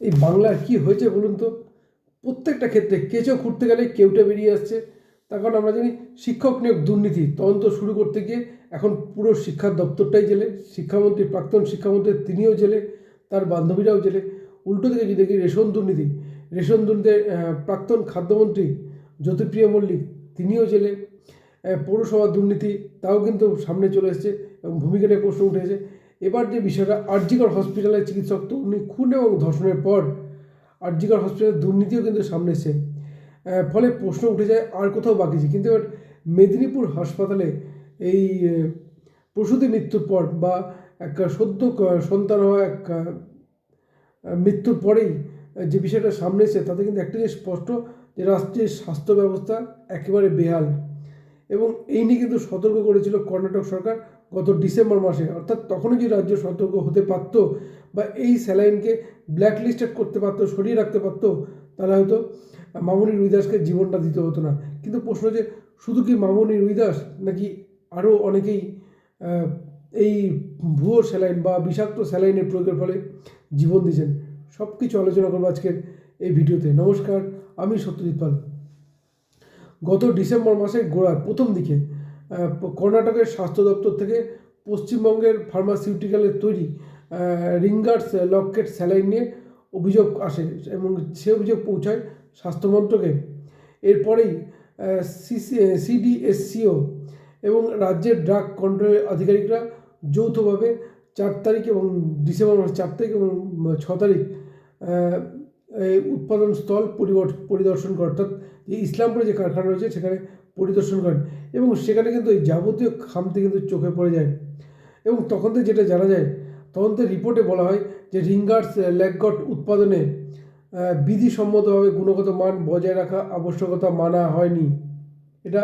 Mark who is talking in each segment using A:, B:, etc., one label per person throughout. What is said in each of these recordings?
A: এই বাংলার কি হয়েছে বলুন তো? প্রত্যেকটা ক্ষেত্রে কেঁচো খুঁড়তে গেলে কেউটা বেরিয়ে আসছে। তার কারণ আমরা জানি শিক্ষক নিয়োগ দুর্নীতি, তদন্ত শুরু করতে গিয়ে এখন পুরো শিক্ষা দপ্তরটাই জেলে, শিক্ষামন্ত্রী, প্রাক্তন শিক্ষামন্ত্রী তিনিও জেলে, তার বান্ধবীরাও জেলে। উল্টো দিকে যদি দেখি রেশন দুর্নীতি, রেশন দুর্নীতির প্রাক্তন খাদ্যমন্ত্রী জ্যোতিপ্রিয় মল্লিক তিনিও জেলে। পৌরসভা দুর্নীতি, তাও কিন্তু সামনে চলে এসেছে এবং ভূমিকা নিয়ে প্রশ্ন উঠেছে এবার যে বিষয়টা আরজিকর হসপিটালের চিকিৎসক তো উনি খুন এবং ধর্ষণের পর আরজিকর হসপিটালের দুর্নীতিও কিন্তু সামনে আহ, ফলে প্রশ্ন উঠে যায় আর কোথাও বাকি আছে কিন্তু এবার মেদিনীপুর হাসপাতালে এই প্রসূতি মৃত্যুর পর বা এক সদ্য সন্তান হওয়া এক মৃত্যুর পরেই যে বিষয়টা সামনে এসেছে তাতে কিন্তু একটা জিনিস স্পষ্ট যে রাষ্ট্রের স্বাস্থ্য ব্যবস্থা একেবারে বেহাল। এবং এই নিয়ে কিন্তু সতর্ক করেছিল কর্ণাটক সরকার। গত ডিসেম্বর মাসে, অর্থাৎ তখনও যদি রাজ্য সতর্ক হতে পারতো বা এই স্যালাইনকে ব্ল্যাক লিস্টেড করতে পারতো, সরিয়ে রাখতে পারতো, তাহলে হয়তো মামুনি রুইদাসকে জীবনটা দিতে হতো না। কিন্তু প্রশ্ন যে, শুধু কি মামুনি রুইদাস নাকি আরও অনেকেই এই ভুয়ো স্যালাইন বা বিষাক্ত স্যালাইনের প্রয়োগের ফলে জীবন দিয়েছেন? সব কিছু আলোচনা করব আজকের এই ভিডিওতে। নমস্কার, আমি সত্যজিৎ পাল। গত ডিসেম্বর মাসের গোড়ার প্রথম দিকে কর্ণাটকের স্বাস্থ্য দপ্তর থেকে পশ্চিমবঙ্গের ফার্মাসিউটিক্যালের তৈরি রিঙ্গার্স লকেট স্যালাইন নিয়ে অভিযোগ আসে এবং সে অভিযোগ পৌঁছায় স্বাস্থ্যমন্ত্রকে এরপরেই সিসি সিডিএসসিও এবং রাজ্যের ড্রাগ কন্ট্রোলের আধিকারিকরা যৌথভাবে চার তারিখ এবং ডিসেম্বর মাসের চার তারিখ এবং ছ তারিখ উৎপাদন স্থল পরিদর্শন করে। অর্থাৎ ইসলামপুরে যে কারখানা রয়েছে, সেখানে পরিদর্শন করেন এবং সেখানে কিন্তু এই যাবতীয় খামতি কিন্তু চোখে পড়ে যায়। এবং তখন থেকে যেটা জানা যায়, তখন তদন্তের রিপোর্টে বলা হয় যে রিঙ্গার্স ল্যাগগট উৎপাদনে বিধিসম্মতভাবে গুণগত মান বজায় রাখা আবশ্যকতা মানা হয়নি। এটা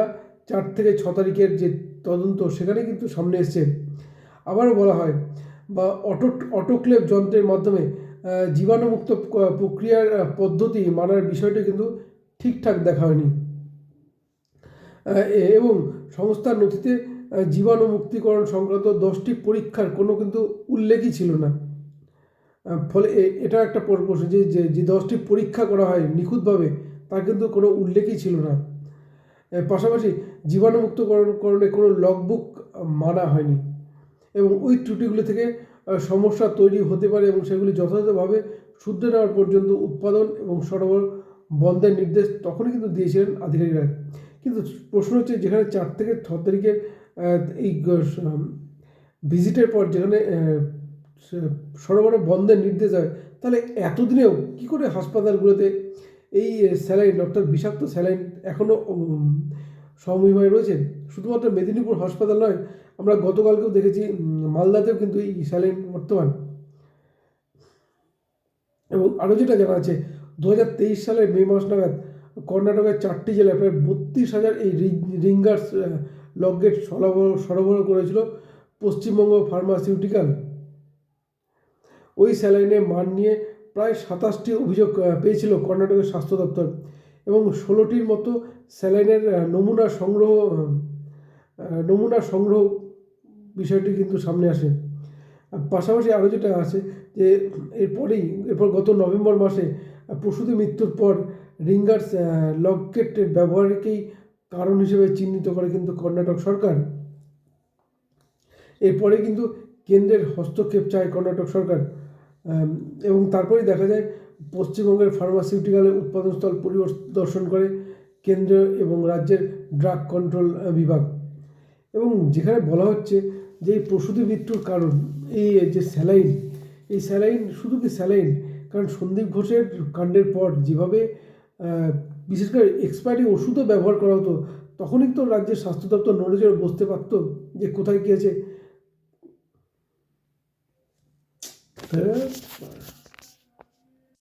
A: চার থেকে ছ তারিখের যে তদন্ত, সেখানে কিন্তু সামনে এসছে। আবারও বলা হয়, বা অটো অটোক্লেভ যন্ত্রের মাধ্যমে জীবাণুমুক্ত প্রক্রিয়ার পদ্ধতি মানার বিষয়টি কিন্তু ঠিকঠাক দেখা হয়নি। এবং সংস্থার নথিতে জীবাণু মুক্তিকরণ সংক্রান্ত দশটি পরীক্ষার কোনো কিন্তু উল্লেখই ছিল না। ফলে এটা একটা পর- প্রশ্ন যে, যে- দশটি পরীক্ষা করা হয় নিখুঁতভাবে, তার কিন্তু কোনো উল্লেখই ছিল না। পাশাপাশি জীবাণুমুক্তকরণে কোনো লগবুক মানা হয়নি এবং ওই ত্রুটিগুলি থেকে সমস্যা তৈরি হতে পারে এবং সেগুলি যথাযথভাবে শুদ্ধ নেওয়ার পর্যন্ত উৎপাদন এবং সরবরাহ বন্ধের নির্দেশ তখনই কিন্তু দিয়েছিলেন আধিকারিকরা। কিন্তু প্রশ্ন হচ্ছে যেখানে চার থেকে ছ তারিখে এই ভিজিটের পর যেখানে সরবরাহ বন্ধের নির্দেশ হয়, তাহলে এতদিনেও কি করে হাসপাতালগুলোতে এই স্যালাইন অর্থাৎ বিষাক্ত স্যালাইন এখনও সমহিমায় রয়েছে? শুধুমাত্র মেদিনীপুর হাসপাতাল নয়, আমরা গতকালকেও দেখেছি মালদাতেও কিন্তু এই স্যালাইন বর্তমান। এবং আরও যেটা জানা আছে, দু হাজার তেইশ সালের মে মাস নাগাদ কর্ণাটকের চারটি জেলায় প্রায় বত্রিশ হাজার এই রিঙ্গার্স লগগেট সরবরাহ সরবরাহ করেছিল পশ্চিমবঙ্গ ফার্মাসিউটিক্যাল। ওই স্যালাইনের মান নিয়ে প্রায় সাতাশটি অভিযোগ পেয়েছিল কর্ণাটকের স্বাস্থ্য দপ্তর এবং ষোলোটির মতো স্যালাইনের নমুনা সংগ্রহ নমুনা সংগ্রহ বিষয়টি কিন্তু সামনে আসে। পাশাপাশি আরও যেটা আছে যে এরপরেই, এরপর গত নভেম্বর মাসে প্রসূতি মৃত্যুর পর রিঙ্গার্স লকেট ব্যবহারকেই কারণ হিসেবে চিহ্নিত করে কিন্তু কর্ণাটক সরকার। এরপরে কিন্তু কেন্দ্রের হস্তক্ষেপ চায় কর্ণাটক সরকার। এবং তারপরেই দেখা যায় পশ্চিমবঙ্গের ফার্মাসিউটিক্যালের উৎপাদনস্থল পরিদর্শন করে কেন্দ্র এবং রাজ্যের ড্রাগ কন্ট্রোল বিভাগ। এবং যেখানে বলা হচ্ছে যে এই প্রসূতি মৃত্যুর কারণ, এই যে স্যালাইন, এই স্যালাইন শুধু কি স্যালাইন? কারণ সন্দীপ ঘোষের কাণ্ডের পর যেভাবে বিশেষ করে এক্সপায়ারি ওষুধও ব্যবহার করা হতো তখনই তো রাজ্যের স্বাস্থ্য দপ্তর নড়ে চড়ে বসতে পারত যে কোথায় কী আছে।